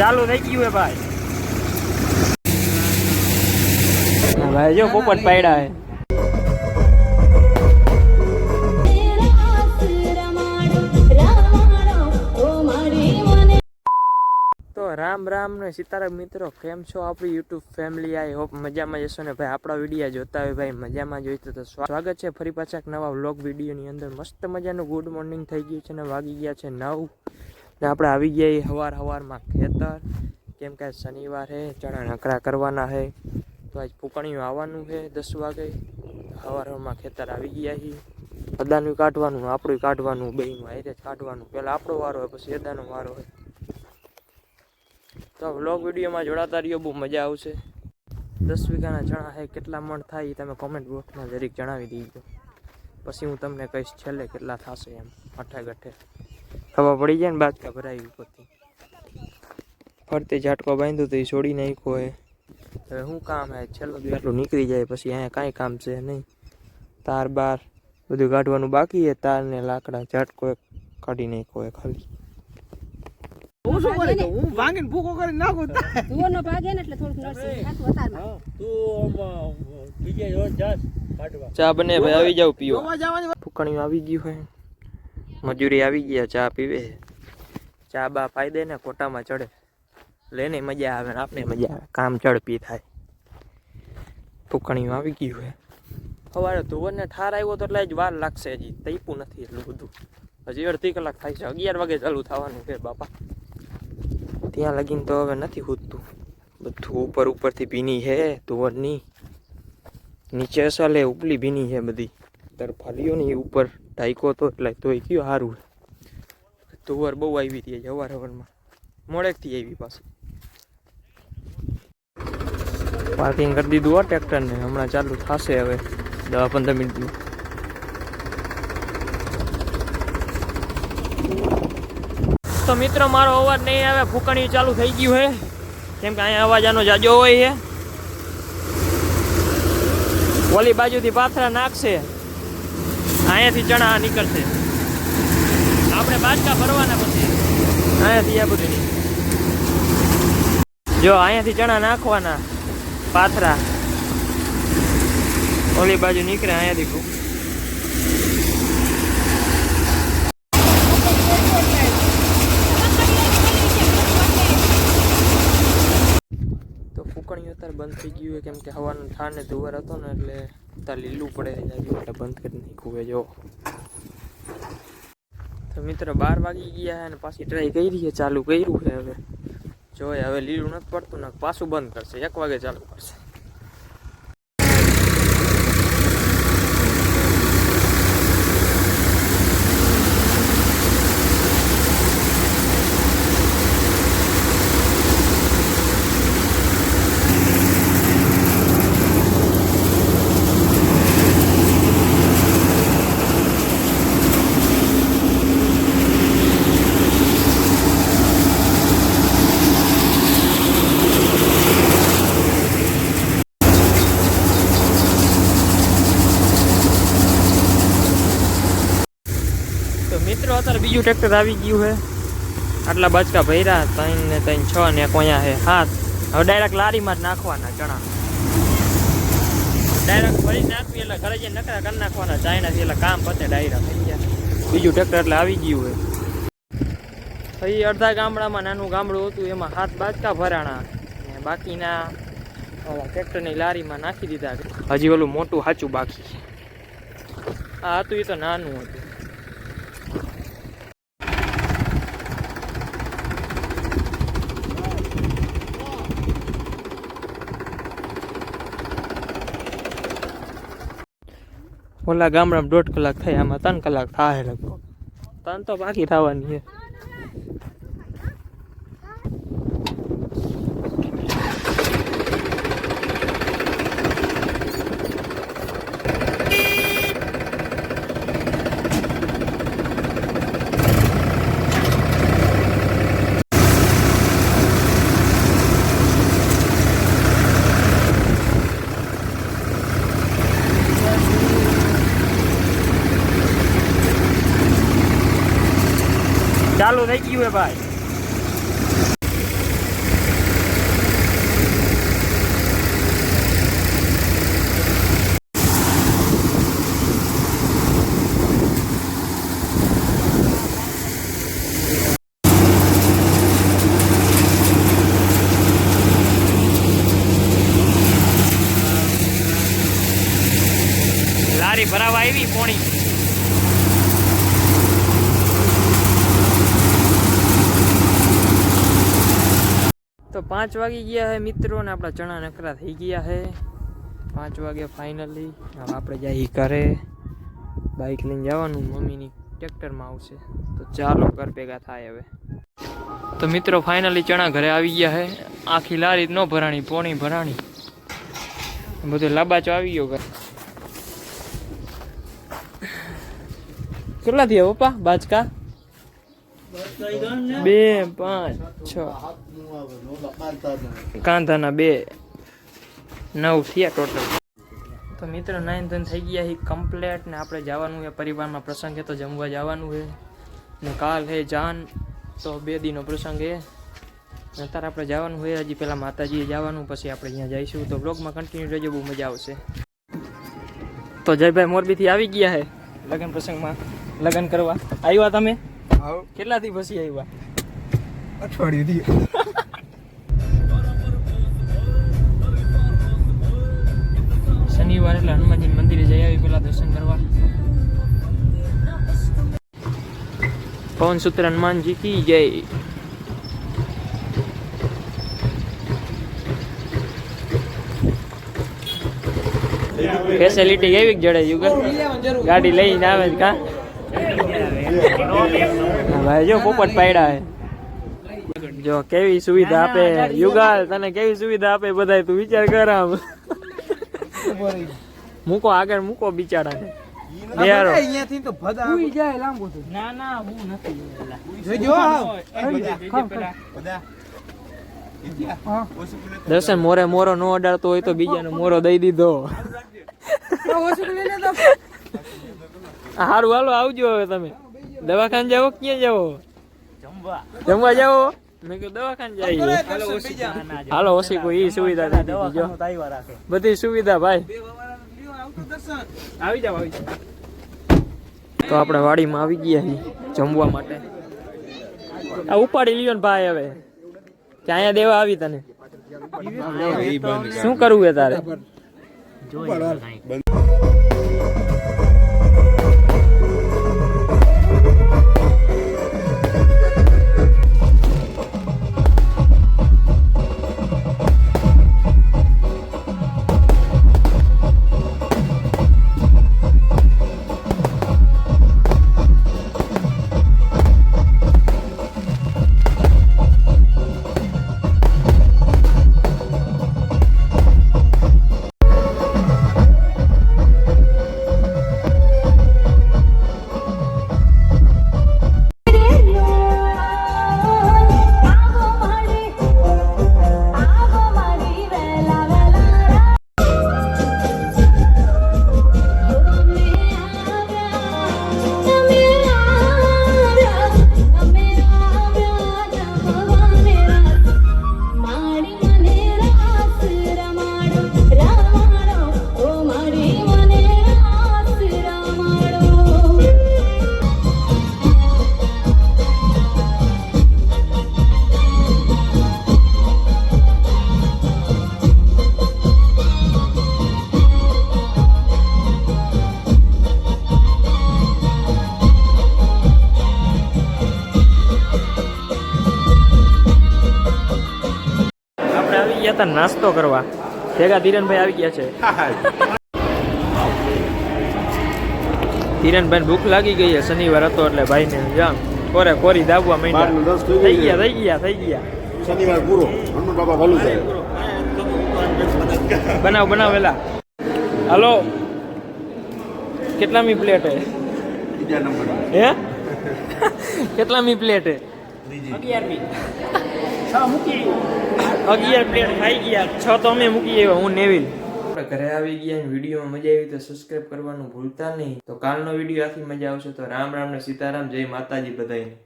ચાલુ થઈ ગયું હે ભાઈ. ભાઈ, જો પોપટ પાડ્યા હે. રામ રામ ને સીતારામ મિત્રો, કેમ છો આપણી યુટ્યુબ ફેમિલી? આઈ હોપ મજામાં જશો ને ભાઈ, આપણા વીડિયો જોતા હોય ભાઈ, મજામાં જોઈતો તો સ્વાગત છે ફરી પાછા એક નવા વ્લોગ વિડીયોની અંદર. મસ્ત મજાનું ગુડ મોર્નિંગ થઈ ગયું છે ને, વાગી ગયા છે નવ. ને આપણે આવી ગયા એ હવાર હવારમાં ખેતર. કેમ કે શનિવાર છે ચણા નકરા કરવાના છે તો આજ ફૂકણીયું આવવાનું છે દસ વાગે. હવાર હવારમાં ખેતર આવી ગયા છીએ અદાનું કાઢવાનું આપણું કાઢવાનું, બેયનું હારે જ કાઢવાનું. પહેલાં આપણો વારો હોય, પછી અદાનો વારો હોય. તો વ્લોગ વિડીયોમાં જોડાતા રહ્યો બહુ મજા આવશે. દસ વીઘાના ચણા છે કેટલા મણ થાય એ તમે કોમેન્ટ બોક્સમાં જરીક જણાવી દીજો. પછી હું તમને કહીશ, છેલ્લે કેટલા થશે એમ અઠે. ગઠે ખબર પડી જાય ને બાજકા ભરાવી ઉપરથી ફરતે ઝાટકો બાંધ્યો તો એ છોડી નાખ્યો હે. હવે શું કામ હે? છેલ્લો બી આટલું નીકળી જાય પછી અહીંયા કાંઈ કામ છે નહીં. તાર બાર બધું કાઢવાનું બાકી હે. તાર ને લાકડા ઝાટકો એક કાઢી નાખ્યો હે ખાલી. હું શું કરી દઉં હું વાંગીને ભૂકો કરી નાખું. ભાગ ને એટલે ખાતું અતારમાં. ચા બને ભાઈ આવી જાવ પીવો. ફૂકણીઓ જવાની આવી ગયું હે. મજૂરી આવી ગયા ચા પીવે ચા બા પાઈ દે ને કોટામાં ચડે. લેને મજા આવે ને આપણે મજા આવે. કામ ચડપી થાય. ફૂકણીયું આવી ગયું હે. સવારે ધોવરને ઠાર આવ્યો તો એટલે જ વાર લાગશે હજી. તૈપું નથી એટલું બધું. હજી અડધી કલાક થાય છે. અગિયાર વાગે ચાલુ થવાનું છે બાપા. ત્યાં લગીને તો હવે નથી ખૂદતું બધું ઉપર ઉપરથી ભીની હે ધોવરની નીચે અસલે ઉપલી ભીની છે બધી. તરફાલીઓ ની ઉપર ઢાઈકો તો એટલે તોય કયો સારું તુવર બહુ આવી હતી અવાર હવારમાં. મોડેકથી આવી પાછી. પાર્કિંગ કરી દીધું હોય ટ્રેક્ટરને હમણાં ચાલુ થશે હવે. દસ પંદર મિનિટમાં તો મિત્રો, મારો અવાજ નહીં આવે, ફૂકણી ચાલુ થઈ ગયું છે કેમ કે અહીંયા અવાજ આનો જાજો હોય છે. ઓલી બાજુથી પાથરા નાખશે. અહીંયાથી ચણા નીકળશે. આપણે બાજકા ભરવાના પછી. અહીંયાથી આ બધું જો અહીંયાથી ચણા નાખવાના પાથરા, ઓલી બાજુ નીકળે અહીંયાથી તો ફૂકણીઓ અત્યારે બંધ થઈ ગયું કેમ કે હવાનું ઠાર ને ધુવાર હતો ને એટલે અત્યારે લીલું પડે એટલે બંધ કરી નાખ્યું જો. તો મિત્રો, બાર વાગી ગયા અને પાછી ટ્રાય કરી છે, ચાલુ કર્યું છે હવે. જોઈએ હવે લીલું નથી પડતું ને પાછું બંધ કરશે. એક વાગે ચાલુ કરશે તો મિત્રો અત્યારે બીજું ટ્રેક્ટર આવી ગયું છે આટલા બાચકા ભર્યા, ત્રણ ને ત્રણ છ ને એક અહીંયા છે હાથ હવે ડાયરેક્ટ લારીમાં જ નાખવાના ચણા. ડાયરેક્ટ ભરી નાખવી એટલે ઘરે જઈને નકરા કરી નાખવાના ચાઇનાથી એટલે કામ પતે ડાયરા થઈ ગયા. બીજું ટ્રેક્ટર એટલે આવી ગયું હોય પછી અડધા ગામડામાં નાનું ગામડું હતું, એમાં હાથ બાચકા ભરાણા. ને બાકીના ટ્રેક્ટરની લારીમાં નાખી દીધા. હજી ઓલું મોટું સાચું બાકી આ હતું એ તો નાનું હતું. ઓલા ગામડામાં દોઢ કલાક થાય, આમાં ત્રણ કલાક થાય લગભગ. ત્રણ તો બાકી થવાની છે. ભાઈ. લારી ભરાવા આવી પોણી. તો પાંચ વાગી ગયા હે મિત્રો ને આપણા ચણા નકરા થઈ ગયા હે. પાંચ વાગે ફાઇનલી હવે આપણે જઈએ ઘરે. બાઇક લઈને જવાનું. મમ્મીની ટ્રેક્ટરમાં આવશે. તો ચાલો ઘર ભેગા થાય હવે. તો મિત્રો ફાઇનલી ચણા ઘરે આવી ગયા હે. આખી લારી ન ભરાણી, પોણી ભરાણી. બધું લાબાચો આવી ગયો ઘર. કેટલા થયા પપ્પા? બાચકા બે, પાંચ, છ. કાંધાના બે, નવ થયા ટોટલ તો મિત્રો નાઇન ધન થઈ ગયા છે કમ્પ્લેટ ને આપણે જવાનું છે પરિવારમાં પ્રસંગ છે તો જમવા જવાનું છે ને કાલ હે જાન, તો બે દીનો પ્રસંગ છે અત્યારે આપણે જવાનું હોય હજી પહેલાં માતાજીએ જવાનું, પછી આપણે અહીંયા જઈશું. તો બ્લોગમાં કન્ટિન્યુ રહેજો, બહુ મજા આવશે. તો જયભાઈ મોરબીથી આવી ગયા છે લગ્ન પ્રસંગમાં, લગ્ન કરવા. આવ્યા તમે? કેટલાથી પછી આવ્યા? અઠવાડિયું શનિવાર એટલે હનુમાનજી મંદિરે જઈ આવી પેલા દર્શન કરવા. પવન સૂત્ર હનુમાનજી કી જય. ફેસિલિટી કેવી જડે યુગલ ગાડી લઈને આવે કા? ભાઈ જો પોપટ પાડ્યા હે. જો કેવી સુવિધા આપે યુગાલ તને કેવી સુવિધા આપે બધાય તું વિચાર કર આમ. મૂકો આગળ મૂકો બિચારાને બેહારો અહીંયાથી તો ભદા જાય લાંબુ ના ના હું નથી જોજો દર્શન મોરે મોરો નો અડાડતો હોય તો બીજાનો મોરો દઈ દીધો. હારું હાલો આવજો હવે તમે. દવાખાને જાઓ ક્યાં જાઓ? જમવા. જાઓ? દવાખાને જઈએ. હાલો ઓછી કોઈ ઈ સુવિધા બધી સુવિધા ભાઈ. આવી જાવ આવી તો આપણે વાડીમાં આવી ગયા જમવા માટે. આ ઉપાડી લ્યો ને ભાઈ હવે. કે અહીંયા દેવા આવી તને. શું કરવું એ તારે? હતા નાસ્તો કરવા. ભેગા ધીરનભાઈ આવી ગયા છે. ધીરનભાઈ ભૂખ લાગી ગઈ છે શનિવાર હતો એટલે ભાઈને જામ કોરે કોરી દાબવા માંડ્યા. થઈ ગયા. થઈ ગયા થઈ ગયા. શનિવાર પૂરો. હનુમાન બાબા ભલું જાય બનાવ બનાવ વેલા કેટલા કેટલામી પ્લેટ હે હે? કેટલામી પ્લેટ હે અગિયાર પ્લેટ ખાઈ ગયા, છ તો અમે મૂકી આવ્યા, હું નેવિલ આપણે ઘરે આવી ગયા વિડીયોમાં મજા આવી તો સબસ્ક્રાઇબ કરવાનું ભૂલતા નહીં. તો કાલનો વીડિયો આથી મજા આવશે તો રામ રામ ને સીતારામ, જય માતાજી બધાને